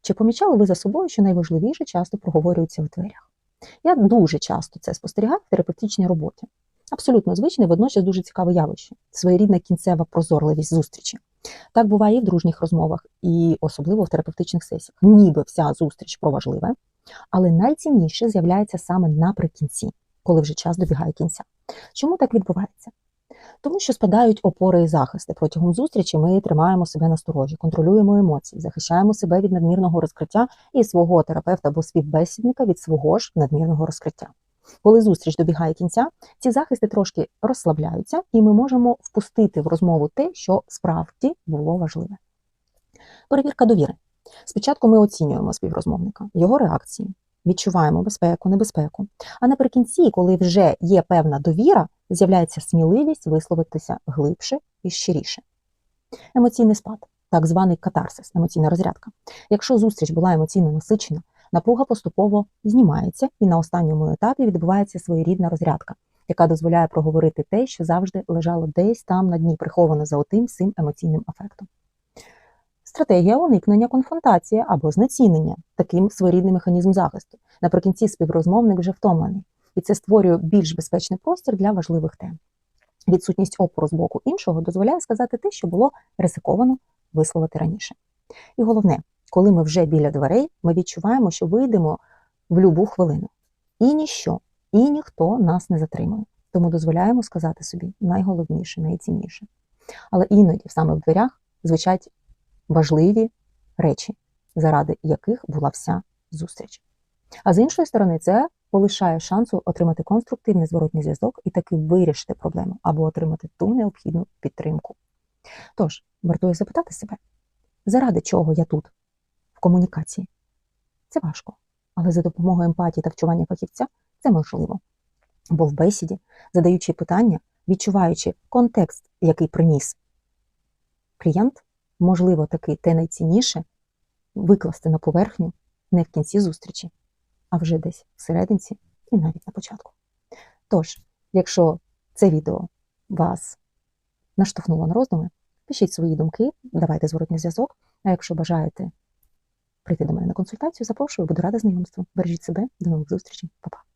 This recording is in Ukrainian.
Чи помічали ви за собою, що найважливіше часто проговорюється в дверях? Я дуже часто це спостерігаю в терапевтичній роботі. Абсолютно звичне, водночас дуже цікаве явище своєрідна кінцева прозорливість зустрічі. Так буває і в дружніх розмовах, і особливо в терапевтичних сесіях. Ніби вся зустріч про важливе, але найцінніше з'являється саме наприкінці, коли вже час добігає кінця. Чому так відбувається? Тому що спадають опори і захисти. Протягом зустрічі ми тримаємо себе на сторожі, контролюємо емоції, захищаємо себе від надмірного розкриття і свого терапевта або співбесідника від свого ж надмірного розкриття. Коли зустріч добігає кінця, ці захисти трошки розслабляються, і ми можемо впустити в розмову те, що справді було важливе. Перевірка довіри. Спочатку ми оцінюємо співрозмовника, його реакції, відчуваємо безпеку, небезпеку. А наприкінці, коли вже є певна довіра, з'являється сміливість висловитися глибше і щиріше. Емоційний спад, так званий катарсис, емоційна розрядка. Якщо зустріч була емоційно насичена, напруга поступово знімається і на останньому етапі відбувається своєрідна розрядка, яка дозволяє проговорити те, що завжди лежало десь там на дні, приховано за отим всім емоційним афектом. Стратегія уникнення конфронтації або знецінення таким своєрідний механізм захисту. Наприкінці співрозмовник вже втомлений, і це створює більш безпечний простір для важливих тем. Відсутність опору з боку іншого дозволяє сказати те, що було ризиковано висловити раніше. І головне, коли ми вже біля дверей, ми відчуваємо, що вийдемо в любу хвилину. І ніщо, і ніхто нас не затримує. Тому дозволяємо сказати собі найголовніше, найцінніше. Але іноді саме в дверях звучать важливі речі, заради яких була вся зустріч. А з іншої сторони, це полишає шансу отримати конструктивний зворотній зв'язок і таки вирішити проблему або отримати ту необхідну підтримку. Тож, вартує запитати себе, заради чого я тут, в комунікації? Це важко, але за допомогою емпатії та вчування фахівця це можливо. Бо в бесіді, задаючи питання, відчуваючи контекст, який приніс клієнт, можливо таки те найцінніше викласти на поверхню не в кінці зустрічі, а вже десь всерединці і навіть на початку. Тож, якщо це відео вас наштовхнуло на роздуми, пишіть свої думки, давайте зворотній зв'язок. А якщо бажаєте прийти до мене на консультацію, запрошую, буду рада знайомству. Бережіть себе, до нових зустрічей, Па-па.